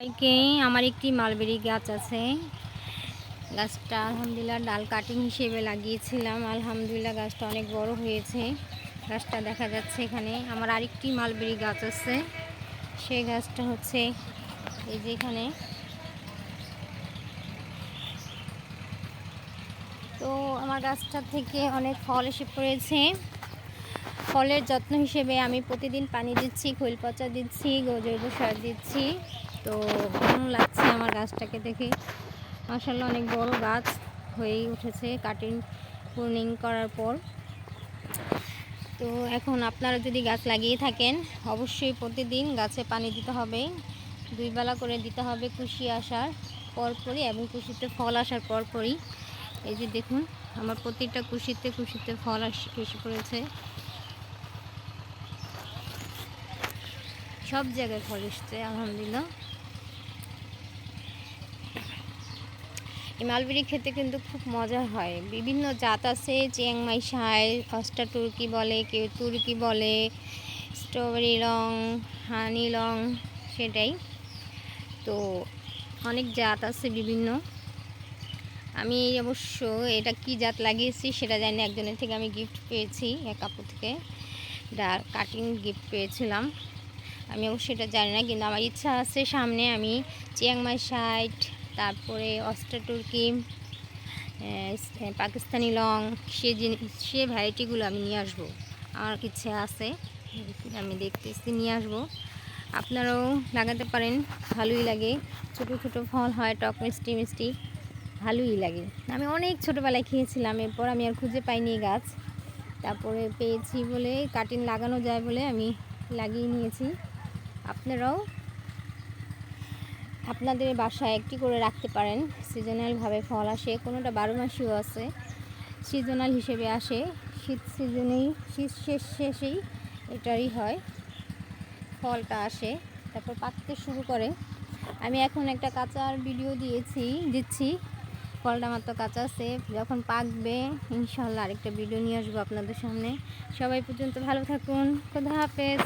সবাইকে, আমার একটি মালবেরি গাছ আছে। গাছটা আলহামদুলিল্লাহ ডাল কাটিং হিসেবে লাগিয়েছিলাম। আলহামদুলিল্লাহ গাছটা অনেক বড় হয়েছে। গাছটা দেখা যাচ্ছে এখানে। আমার আরেকটি মালবেরি গাছ আছে। সেই গাছটা হচ্ছে এই যে এখানে। তো আমার গাছটা থেকে অনেক ফল এসে পড়েছে। ফলের যত্ন হিসেবে আমি প্রতিদিন পানি দিচ্ছি, খৈল পচা দিচ্ছি জৈব সার দিচ্ছি। তো কেমন লাগছে আমার গাছটাকে দেখে। মাসাল্লাহ অনেক বড় গাছ হয়েই উঠেছে কাটিং প্রুনিং করার পর। তো এখন আপনারা যদি গাছ লাগিয়ে থাকেন, অবশ্যই প্রতিদিন গাছে পানি দিতে হবে। দুই বেলা করে দিতে হবে কুশি আসার পরপরই এবং কুশিতে ফল আসার পরপরই। এই যে দেখুন, আমার প্রতিটা কুশিতে কুশিতে ফল আস এসে পড়েছে। সব জায়গায় ফল এসছে আলহামদুলিল্লাহ। এই মালবেরি খেতে কিন্তু খুব মজা হয়। বিভিন্ন জাত আছে চিয়াংমাই সাই অস্টা তুর্কি বলে, কেউ তুর্কি বলে, স্ট্রবেরি লং হানি লং সেটাই। তো অনেক জাত আছে বিভিন্ন। আমি অবশ্য এটা কি জাত লাগিয়েছি সেটা জানি একজনের থেকে আমি গিফট পেয়েছি, এক আপু থেকে। ডার কাটিং গিফট পেয়েছিলাম। আমি অবশ্যই এটা জানি না কিন্তু আমার ইচ্ছা আছে সামনে আমি চিয়াংমাই সাইট তারপরে অস্ট্রা আহ, পাকিস্তানি লং সে জিনিস সে ভ্যারাইটিগুলো আমি নিয়ে আসব। আমার ইচ্ছে আছে আমি দেখতেছি নিয়ে আসব। আপনারাও লাগাতে পারেন ভালোই লাগে। ছোটো ছোটো ফল হয় টক মিষ্টি মিষ্টি ভালোই লাগে। আমি অনেক ছোটোবেলায় খেয়েছিলাম এরপর আমি আর খুঁজে পাইনি গাছ। তারপরে পেয়েছি বলে কাটিং লাগানো যায় বলে আমি লাগিয়ে নিয়েছি। আপনারাও আপনাদের বাসায় একটি করে রাখতে পারেন। সিজনালভাবে ফল আসে, কোনোটা বারো মাসিও আছে। সিজনাল হিসেবে আসে। শীত সিজনেই শীত শেষ শেষেই এটারই হয়, ফলটা আসে, তারপর পাকতে শুরু করে। আমি এখন একটা কাঁচার ভিডিও দিয়েছি, দিচ্ছি। ফলটা মাত্র কাঁচা আছে, যখন পাকবে ইনশাল্লাহ আরেকটা ভিডিও নিয়ে আসব আপনাদের সামনে। সবাই পর্যন্ত ভালো থাকুন, খোদা হাফেজ।